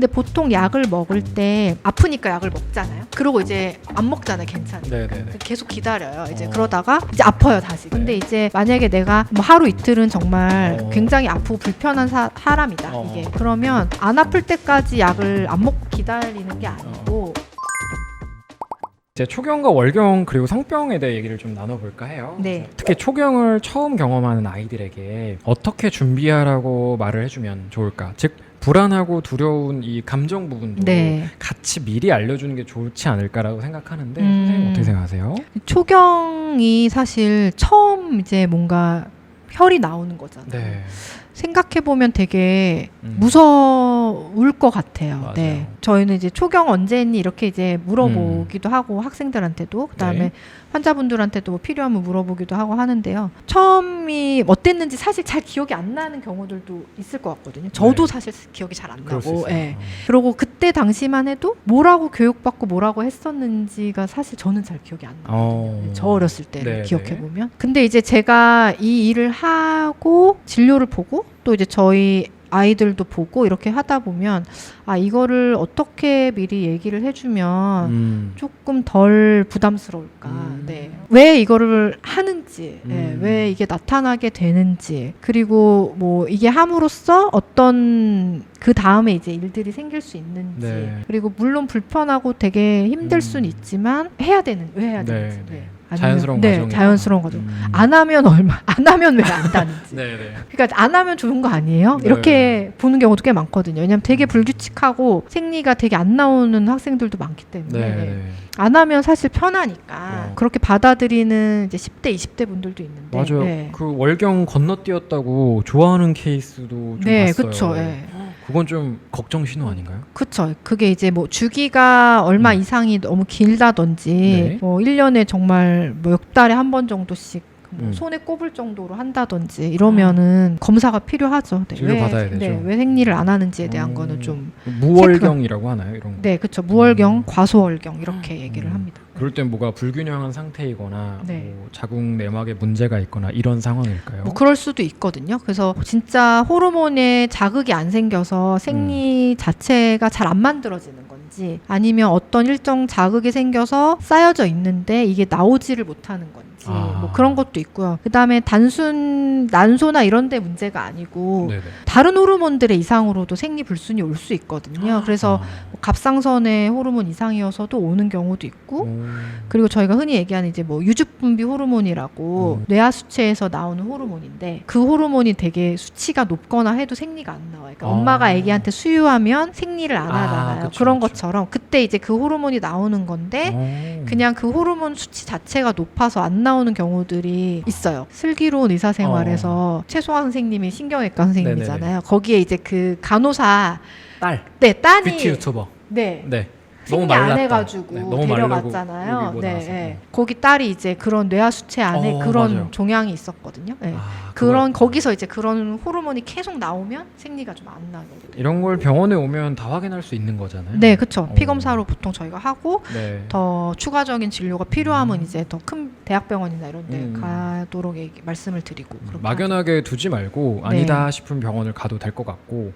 근데 보통 약을 먹을 때 아프니까 약을 먹잖아요. 그리고 이제 안 먹잖아요. 괜찮아. 네네네. 계속 기다려요. 이제 어. 그러다가 이제 아파요 다시. 근데 네. 이제 만약에 내가 뭐 하루 이틀은 정말 어. 굉장히 아프고 불편한 사, 사람이다 어. 이게 그러면 안 아플 때까지 약을 안 먹고 기다리는 게 아니고 이제 초경과 월경 그리고 성병에 대해 얘기를 좀 나눠볼까 해요. 네. 특히 초경을 처음 경험하는 아이들에게 어떻게 준비하라고 말을 해주면 좋을까? 즉 불안하고 두려운 이 감정 부분도 네 같이 미리 알려주는 게 좋지 않을까라고 생각하는데 음. 선생님 어떻게 생각하세요? 초경이 사실 처음 이제 뭔가 혈이 나오는 거잖아요. 네. 생각해 보면 되게 음. 무서울 것 같아요. 맞아요. 네. 저희는 이제 초경 언제 했니 이렇게 이제 물어보기도 하고 학생들한테도 그다음에 네. 환자분들한테도 뭐 필요하면 물어보기도 하고 하는데요. 처음이 어땠는지 사실 잘 기억이 안 나는 경우들도 있을 것 같거든요. 저도 네. 사실 기억이 잘 안 나고. 예. 그리고 그때 당시만 해도 뭐라고 교육받고 뭐라고 했었는지가 사실 저는 잘 기억이 안 나요. 어. 저 어렸을 때를 네, 기억해 네. 보면 근데 이제 제가 이 일을 하고 진료를 보고 또 이제 저희 아이들도 보고 이렇게 하다 보면 아 이거를 어떻게 미리 얘기를 해주면 음. 조금 덜 부담스러울까. 음. 네. 왜 이거를 하는지, 예, 음. 왜 이게 나타나게 되는지, 그리고 뭐 이게 함으로써 어떤 그 다음에 이제 일들이 생길 수 있는지, 네. 그리고 물론 불편하고 되게 힘들 음. 수는 있지만 해야 되는 왜 해야 네, 되는지, 네. 아니면- 자연스러운 네, 과정이다. 자연스러운 과정. 음. 안 하면 얼마, 안 하면 왜안 다는지. 네네. 그러니까 안 하면 좋은 거 아니에요? 네. 이렇게 보는 경우도 꽤 많거든요. 왜냐면 되게 불규칙하고 생리가 되게 안 나오는 학생들도 많기 때문에 네. 안 하면 사실 편하니까 어. 그렇게 받아들이는 이제 10대, 20대 분들도 있는데 맞아요. 네, 그 월경 건너뛰었다고 좋아하는 케이스도 좀 네 봤어요. 그쵸. 예. 그 건 좀 걱정 신호 아닌가요? 그쵸. 그게 이제 뭐 주기가 얼마 음. 이상이 너무 길다든지 네. 뭐 1년에 정말 몇 달에 한 번 정도씩 뭐 음. 손에 꼽을 정도로 한다든지 이러면은 검사가 필요하죠. 네. 왜, 받아야 되죠. 네, 왜 생리를 안 하는지에 대한 음. 거는 좀 무월경이라고 하나요? 이런 거. 네, 그렇죠. 무월경, 음. 과소월경 이렇게 얘기를 음. 합니다. 그럴 땐 뭐가 불균형한 상태이거나 네. 뭐 자궁 내막에 문제가 있거나 이런 상황일까요? 뭐 그럴 수도 있거든요. 그래서 진짜 호르몬에 자극이 안 생겨서 음. 생리 자체가 잘 안 만들어지는 건지 아니면 어떤 일정 자극이 생겨서 쌓여져 있는데 이게 나오지를 못하는 건지 아. 뭐 그런 것도 있고요. 그다음에 단순 난소나 이런 데 문제가 아니고 네네. 다른 호르몬들의 이상으로도 생리 불순이 올 수 있거든요. 그래서 아. 뭐 갑상선의 호르몬 이상이어서도 오는 경우도 있고 오. 그리고 저희가 흔히 얘기하는 이제 뭐 유즙 분비 호르몬이라고 음. 뇌하 수체에서 나오는 호르몬인데 그 호르몬이 되게 수치가 높거나 해도 생리가 안 나와요. 그러니까 아. 엄마가 아기한테 수유하면 생리를 안 아, 하잖아요. 그쵸, 그런 그쵸. 것처럼 그때 이제 그 호르몬이 나오는 건데 오. 그냥 그 호르몬 수치 자체가 높아서 안 나 오는 경우들이 있어요. 슬기로운 의사 생활에서 최송화 선생님이 신경외과 선생님이잖아요. 거기에 이제 그 간호사 딸 네 딸이 뷰티 유튜버. 네 네. 너무 생리 안 말랐다. 해가지고 네, 너무 데려갔잖아요. 여기 뭐 네. 네. 거기 딸이 이제 그런 뇌하 수체 안에 어, 그런 맞아요. 종양이 있었거든요. 네. 아, 그런 그걸- 거기서 이제 그런 호르몬이 계속 나오면 생리가 좀 안 나거든요. 이런 걸 병원에 오면 다 확인할 수 있는 거잖아요. 네, 그렇죠. 어. 피 검사로 보통 저희가 하고 네. 더 추가적인 진료가 필요하면 음. 이제 더 큰 대학병원이나 이런 데 음. 가도록 얘기, 말씀을 드리고 그렇게 하죠. 막연하게 두지 말고 아니다 싶은 병원을 가도 될 것 같고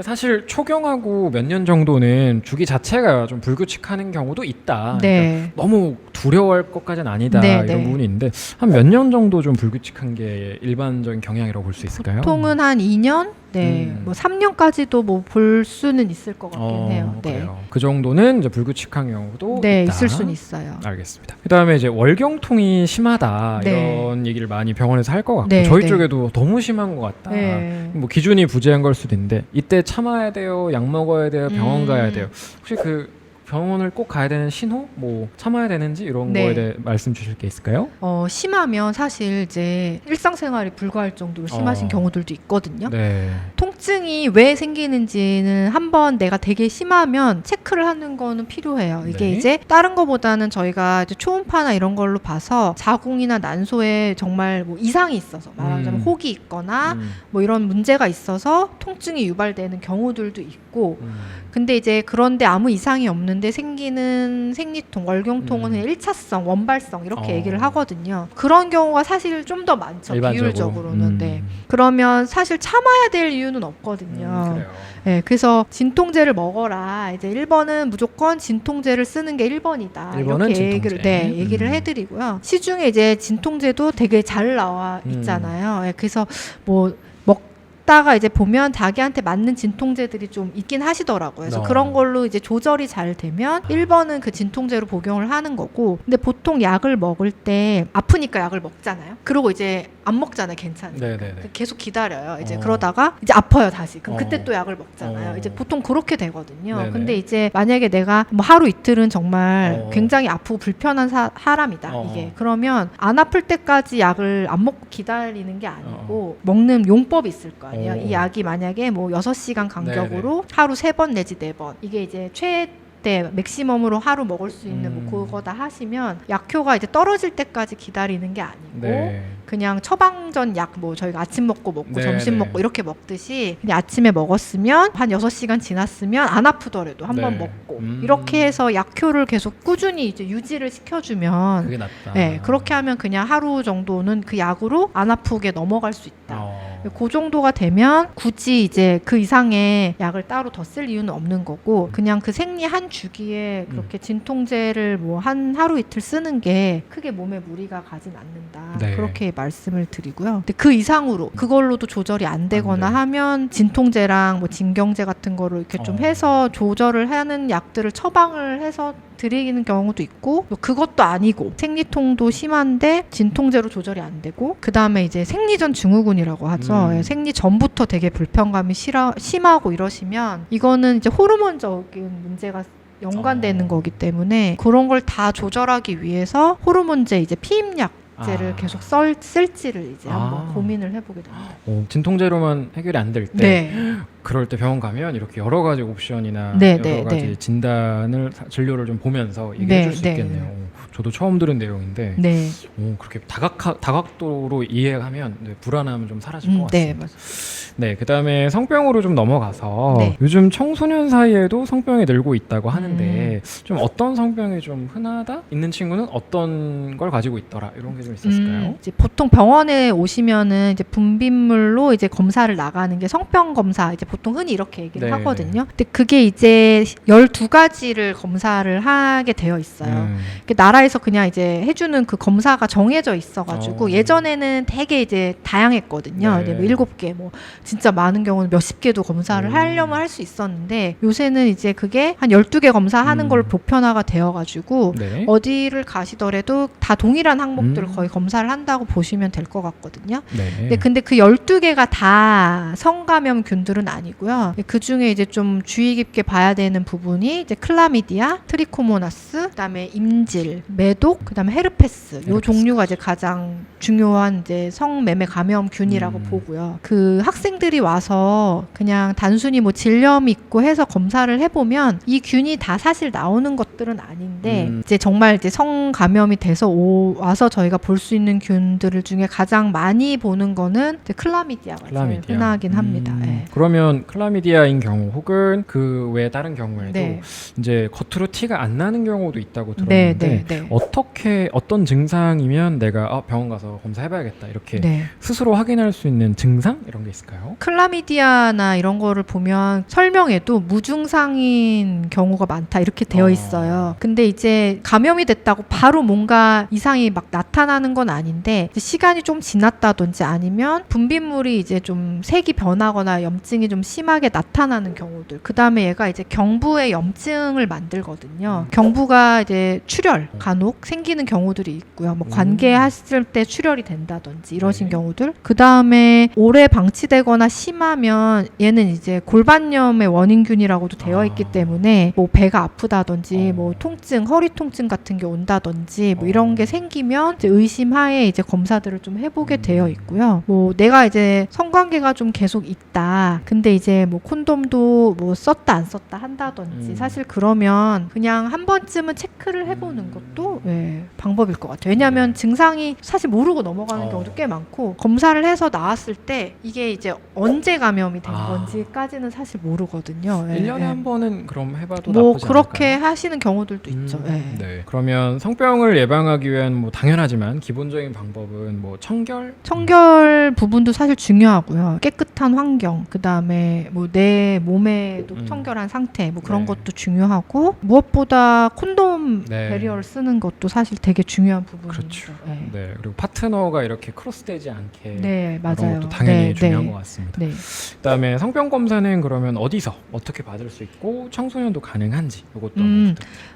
사실 초경하고 몇 년 정도는 주기 자체가 좀 불규칙하는 경우도 있다. 그러니까 네. 너무 두려워할 것까지는 아니다 네, 이런 네. 부분이 있는데 한 몇 년 정도 좀 불규칙한 게 일반적인 경향이라고 볼 수 있을까요? 보통은 한 2년, 네, 음. 뭐 3년까지도 뭐 볼 수는 있을 것 같긴 어, 해요. 네, 그래요. 그 정도는 이제 불규칙한 경우도 네, 있다. 있을 수는 있어요. 알겠습니다. 그다음에 이제 월경통이 심하다 네. 이런 얘기를 많이 병원에서 할 것 같고 네, 저희 네. 쪽에도 너무 심한 것 같다. 네. 뭐 기준이 부재한 걸 수도 있는데 이때 참아야 돼요, 약 먹어야 돼요, 병원 음. 가야 돼요. 혹시 그 병원을 꼭 가야 되는 신호, 뭐 참아야 되는지 이런 네. 거에 대해 말씀 주실 게 있을까요? 어, 심하면 사실 이제 일상생활이 불가할 정도로 심하신 어. 경우들도 있거든요. 네. 통증이 왜 생기는지는 한번 내가 되게 심하면 체크를 하는 거는 필요해요. 이게 네. 이제 다른 거보다는 저희가 이제 초음파나 이런 걸로 봐서 자궁이나 난소에 정말 뭐 이상이 있어서 말하자면 음. 혹이 있거나 음, 뭐 이런 문제가 있어서 통증이 유발되는 경우들도 있고 음. 근데 이제 그런데 아무 이상이 없는데 생기는 생리통, 월경통은 음. 1차성, 원발성 이렇게 어. 얘기를 하거든요. 그런 경우가 사실 좀 더 많죠. 일반적으로. 비율적으로는. 음. 네. 그러면 사실 참아야 될 이유는 없거든요. 음. 네, 그래서 진통제를 먹어라. 이제 1번은 무조건 진통제를 쓰는 게 1번이다. 일번은 이렇게 얘기를 진통제. 네, 얘기를 음. 해 드리고요. 시중에 이제 진통제도 되게 잘 나와 음. 있잖아요. 예, 그래서 뭐 먹다가 이제 보면 자기한테 맞는 진통제들이 좀 있긴 하시더라고요. 그래서 어. 그런 걸로 이제 조절이 잘 되면 1번은 그 진통제로 복용을 하는 거고. 근데 보통 약을 먹을 때 아프니까 약을 먹잖아요. 그리고 이제 안 먹잖아요. 괜찮으니까. 네네네. 계속 기다려요. 이제 어. 그러다가 이제 아파요 다시. 그럼 어. 그때 또 약을 먹잖아요. 어. 이제 보통 그렇게 되거든요. 네네. 근데 이제 만약에 내가 뭐 하루 이틀은 정말 어. 굉장히 아프고 불편한 사, 사람이다. 어. 이게 그러면 안 아플 때까지 약을 안 먹고 기다리는 게 아니고 먹는 용법이 있을 거 아니에요. 어. 이 약이 만약에 뭐 6시간 간격으로 하루 세 번 내지 네 번 이게 이제 최 때 맥시멈으로 하루 먹을 수 있는 음. 뭐 그거다 하시면 약효가 이제 떨어질 때까지 기다리는 게 아니고 네. 그냥 처방전 약 뭐 저희가 아침 먹고 먹고 네, 점심 네. 먹고 이렇게 먹듯이 그냥 아침에 먹었으면 한 6시간 지났으면 안 아프더라도 한번 네. 먹고 음. 이렇게 해서 약효를 계속 꾸준히 이제 유지를 시켜주면 그게 낫다. 네, 그렇게 하면 그냥 하루 정도는 그 약으로 안 아프게 넘어갈 수 있다. 어. 그 정도가 되면 굳이 이제 그 이상의 약을 따로 더 쓸 이유는 없는 거고 그냥 그 생리 한 주기에 음. 그렇게 진통제를 뭐 한 하루 이틀 쓰는 게 크게 몸에 무리가 가진 않는다 네. 그렇게 말씀을 드리고요. 근데 그 이상으로 그걸로도 조절이 안 되거나 안 돼. 하면 진통제랑 뭐 진경제 같은 거를 이렇게 좀 어. 해서 조절을 하는 약들을 처방을 해서 드리는 경우도 있고 또 그것도 아니고 생리통도 심한데 진통제로 조절이 안 되고 그 다음에 이제 생리전 증후군이라고 하죠. 음. 예, 생리 전부터 되게 불편감이 실하, 심하고 이러시면 이거는 이제 호르몬적인 문제가 연관되는 어. 거기 때문에 그런 걸 다 조절하기 위해서 호르몬제 이제 피임약 제를 아. 계속 썰, 쓸지를 이제 한번 아. 고민을 해보게 됩니다. 어, 진통제로만 해결이 안 될 때 네, 그럴 때 병원 가면 이렇게 여러 가지 옵션이나 네, 여러 네, 가지 네. 진단을 사- 진료를 좀 보면서 얘기해 네, 줄 수 네. 있겠네요. 어, 저도 처음 들은 내용인데 네, 오, 그렇게 다각 다각도로 이해하면 네, 불안함은 좀 사라질 음, 것 네, 같습니다. 맞- 네, 그다음에 성병으로 좀 넘어가서 네. 요즘 청소년 사이에도 성병이 늘고 있다고 하는데 음. 좀 어떤 성병이 좀 흔하다 있는 친구는 어떤 걸 가지고 있더라 이런 게 좀 있었을까요? 음, 이제 보통 병원에 오시면은 이제 분비물로 이제 검사를 나가는 게 성병 검사 이제 보통 흔히 이렇게 얘기를 네, 하거든요. 근데 그게 이제 12가지를 검사를 하게 되어 있어요. 음, 그 나라에 서 그냥 이제 해주는 그 검사가 정해져 있어가지고 어. 예전에는 되게 이제 다양했거든요. 네. 네. 뭐 일곱 개, 뭐 진짜 많은 경우는 몇십 개도 검사를 음. 하려면 할 수 있었는데 요새는 이제 그게 한 12개 검사하는 음. 걸 보편화가 되어가지고 네. 어디를 가시더라도 다 동일한 항목들을 음. 거의 검사를 한다고 보시면 될 것 같거든요. 네. 근데, 근데 그 12개가 다 성감염균들은 아니고요. 그 중에 이제 좀 주의 깊게 봐야 되는 부분이 이제 클라미디아, 트리코모나스, 그다음에 임질, 매독, 그다음에 헤르페스. 요 헤르페스. 종류가 이제 가장 중요한 이제 성매매 감염균이라고 음. 보고요. 그 학생들이 와서 그냥 단순히 뭐 질염 있고 해서 검사를 해보면 이 균이 다 사실 나오는 것들은 아닌데 음. 이제 정말 이제 성 감염이 돼서 오, 와서 저희가 볼 수 있는 균들 중에 가장 많이 보는 거는 이제 클라미디아가 제일 클라미디아. 흔하긴 합니다. 음, 예. 그러면 클라미디아인 경우 혹은 그 외 다른 경우에도 네. 이제 겉으로 티가 안 나는 경우도 있다고 네, 들었는데 네, 네. 어떻게 어떤 증상이면 내가 아, 병원 가서 검사해봐야겠다 이렇게 네. 스스로 확인할 수 있는 증상 이런 게 있을까요? 클라미디아나 이런 거를 보면 설명에도 무증상인 경우가 많다 이렇게 되어 어. 있어요. 근데 이제 감염이 됐다고 바로 뭔가 이상이 막 나타나는 건 아닌데 시간이 좀 지났다든지 아니면 분비물이 이제 좀 색이 변하거나 염증이 좀 심하게 나타나는 경우들. 그 다음에 얘가 이제 경부에 염증을 만들거든요. 경부가 이제 출혈 간혹 생기는 경우들이 있고요. 뭐 음. 관계했을 때 출혈이 된다든지 이러신 네. 경우들. 그 다음에 오래 방치되거나 심하면 얘는 이제 골반염의 원인균이라고도 되어 있기 아. 때문에 뭐 배가 아프다든지 어. 뭐 통증, 허리 통증 같은 게 온다든지 뭐 어. 이런 게 생기면 이제 의심하에 이제 검사들을 좀 해보게 음. 되어 있고요. 뭐 내가 이제 성관계가 좀 계속 있다. 근데 이제 뭐 콘돔도 뭐 썼다 안 썼다 한다든지 음. 사실 그러면 그냥 한 번쯤은 체크를 해보는 음. 것도 것도 예, 방법일 것 같아요. 왜냐하면 증상이 사실 모르고 넘어가는 어. 경우도 꽤 많고 검사를 해서 나왔을 때 이게 이제 언제 감염이 된 아. 건지까지는 사실 모르거든요. 예, 1년에 예. 한 번은 그럼 해봐도 뭐 나쁘지 그렇게 않을까요? 하시는 경우들도 있죠. 음, 예. 네. 그러면 성병을 예방하기 위한 뭐 당연하지만 기본적인 방법은 뭐 청결, 청결 부분도 사실 중요하고요. 깨끗한 환경, 그 다음에 뭐 내 몸에도 음. 청결한 상태, 뭐 그런 네. 것도 중요하고 무엇보다 콘돔 네. 배리어를 쓰는 것도 사실 되게 중요한 부분이죠. 그렇죠. 네. 네. 그리고 파트너가 이렇게 크로스되지 않게 네, 맞아요. 것도 당연히 네, 중요한 네. 것 같습니다. 네. 그다음에 성병 검사는 그러면 어디서 어떻게 받을 수 있고 청소년도 가능한지 이것도 음.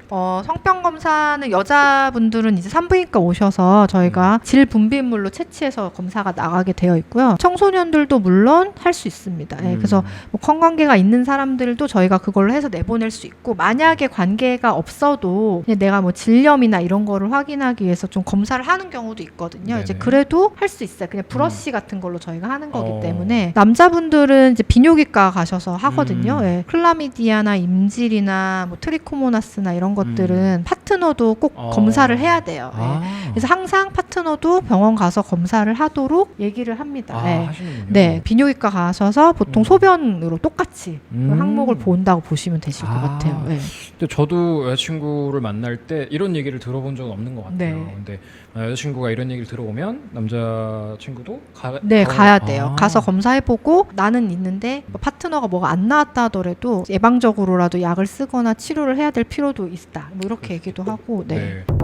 어, 성병 검사는 여자분들은 이제 산부인과 오셔서 저희가 음. 질 분비물로 채취해서 검사가 나가게 되어 있고요. 청소년들도 물론 할 수 있습니다. 예, 그래서 음. 뭐 성관계가 있는 사람들도 저희가 그걸로 해서 내보낼 수 있고 만약에 관계가 없어도 내가 뭐 질염 이나 이런 거를 확인하기 위해서 좀 검사를 하는 경우도 있거든요. 이제 네네. 그래도 할 수 있어요. 그냥 브러쉬 같은 걸로 저희가 하는 거기 어. 때문에 남자분들은 이제 비뇨기과 가셔서 하거든요. 음. 예. 클라미디아나 임질이나 뭐 트리코모나스나 이런 것들은 파트너도 꼭 음. 어. 검사를 해야 돼요. 예. 아, 그래서 항상 파트너도 병원 가서 검사를 하도록 얘기를 합니다. 아, 예. 네, 비뇨기과 가셔서 보통 음. 소변으로 똑같이 그 음. 항목을 본다고 보시면 되실 것 아. 같아요. 네. 근데 저도 여자친구를 만날 때 이런 얘기를 들어본 적은 없는 것 같아요. 네. 근데 여자친구가 이런 얘기를 들어보면 남자친구도 가, 네, 가- 가야 돼요. 아. 가서 검사해보고 나는 있는데 뭐 파트너가 뭐가 안 나왔다 하더라도 예방적으로라도 약을 쓰거나 치료를 해야 될 필요도 있다. 뭐 이렇게 얘기도 하고, 네. 네.